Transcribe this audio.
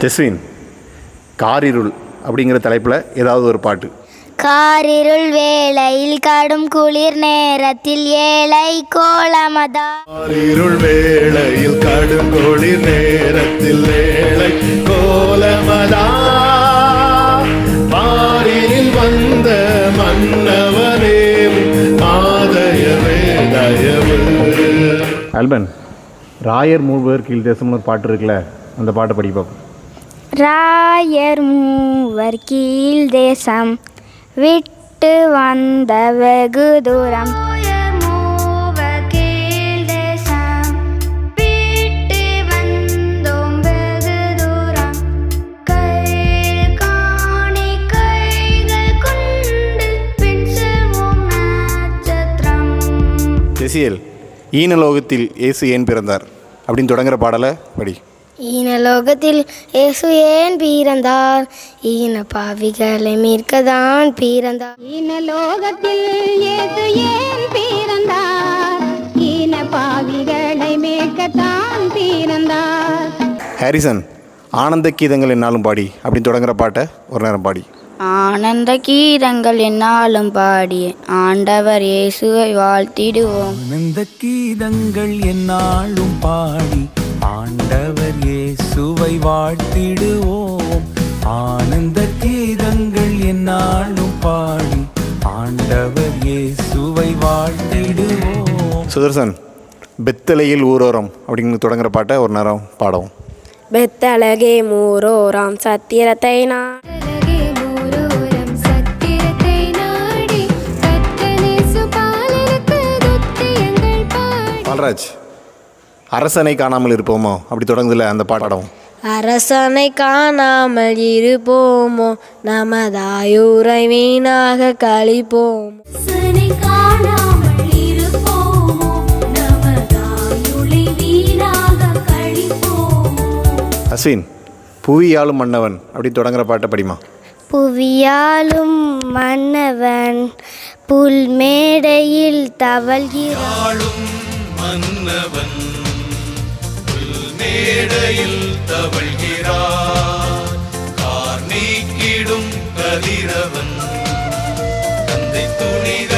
ஜெஸ்வின் காரிருள் அப்படிங்கிற தலைப்பில் ஏதாவது ஒரு பாட்டு. காரிருள் வேளையில் கடும் குளிர் நேரத்தில் ஏழை கோலமதா. இருள் வேளையில் கடுங்கொளிர் நேரத்தில் ஏழை கோலமதா. பாரினில் வந்த மன்னவனே ஆதயவே தயவு ஆல்பன் ராயர் மூவர் கீழ் தேசம்னு ஒரு பாட்டு இருக்குல்ல அந்த பாட்டை படி பார்ப்போம் ராயர் மூவர் கீழ் தேசம். விட்டு வந்த வெகு தூரம். ஜெசியல் ஈனலோகத்தில் இயேசு ஏன் பிறந்தார்? அப்படின்னு தொடங்குற பாடலை படி. ஈனலோகத்தில் இயேசு ஏன் பிறந்தார்? ஈன பாவிகளை மீட்கதான் பிறந்தார். ஈனலோகத்தில் இயேசு ஏன் பிறந்தார்? ஈன பாவிகளை மேற்கத்தான் பிறந்தார். ஹாரிசன் ஆனந்த கீதங்கள் என்னாலும் பாடி அப்படின்னு தொடங்குற பாட்டை ஒரு நேரம் பாடி. ஆனந்த கீதங்கள் என்னாலும் பாடி ஆண்டவர் இயேசுவை வாழ்த்திடுவோம். ஆனந்த கீதங்கள் என்னாலும் பாடி ஆண்டவர் இயேசுவை வாழ்த்திடுவோம். ஆனந்த கீதங்கள் என்னாலும் பாடி ஆண்டவர் இயேசுவை வாழ்த்திடுவோம். சுதர்சன் பெத்தலையில் ஊரோரம் அப்படின்னு தொடங்குற பாட்டை ஒரு நேரம் பாடவும். பெத்தழகே மூரோராம் சத்திரத்தை நான் பால்ராஜ் அரசனை காணாமல் இருப்போமோ? அப்படி தொடங்குதுல அந்த பாடவும். அரசனை காணாமல் இருப்போமோ? நமதாயூரை வீணாக கழிப்போம்? அஸ்வின் புவியாளும் மன்னவன் அப்படி தொடங்குற பாட்டை படிமா? புவியாலும் மன்னவன் புல் மேடையில் தவழ்கிறார். கார் நீக்கிடும் கதிரவன். தந்தை துணிகள்